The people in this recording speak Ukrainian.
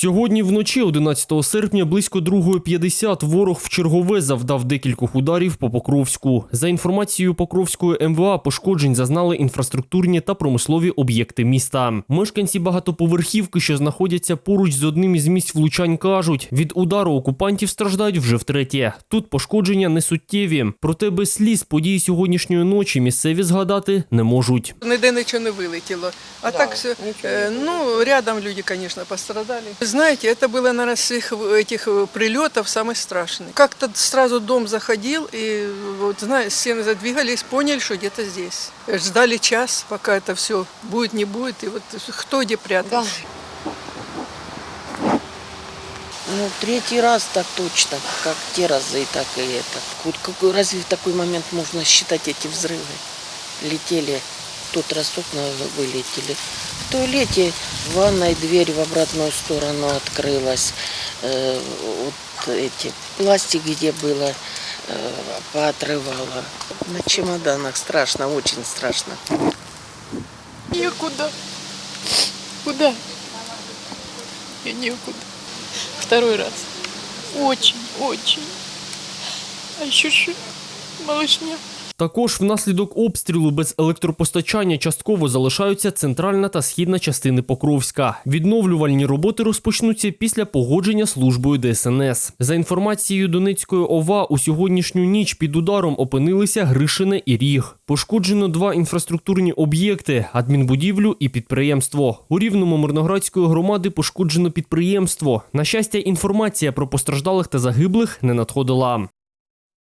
Сьогодні вночі, 11 серпня, близько 2.50 ворог в чергове завдав декількох ударів по Покровську. За інформацією Покровської МВА, пошкоджень зазнали інфраструктурні та промислові об'єкти міста. Мешканці багатоповерхівки, що знаходяться поруч з одним із місць влучань, кажуть, від удару окупантів страждають вже втретє. Тут пошкодження не суттєві. Проте без сліз події сьогоднішньої ночі місцеві згадати не можуть. Ніде нічого не вилетіло. А так э, ну, рядом люди, конечно, пострадали. Знаете, это было, наверное, с их этих э, прилетов самый страшный. Как-то сразу дом заходил, и вот, знаешь, стены задвигались, поняли, что где-то здесь. Ждали час, пока это все будет, не будет, и вот кто где прятался. Ну, третий раз так точно, как те разы, так и это. Хоть какой, разве в такой момент можно считать эти взрывы? Летели, раз окна вылетели. В туалете в ванной дверь в обратную сторону открылась. Э, вот эти пластик, где было, э, поотрывало. На чемоданах страшно, очень страшно. Некуда. Куда? Я некуда. Второй раз. Очень, очень. А еще? Малышня. Також внаслідок обстрілу без електропостачання частково залишаються центральна та східна частини Покровська. Відновлювальні роботи розпочнуться після погодження службою ДСНС. За інформацією Донецької ОВА, у сьогоднішню ніч під ударом опинилися Гришине і Ріг. Пошкоджено два інфраструктурні об'єкти: адмінбудівлю і підприємство. У рівному Мирноградської громади пошкоджено підприємство. На щастя, інформація про постраждалих та загиблих не надходила.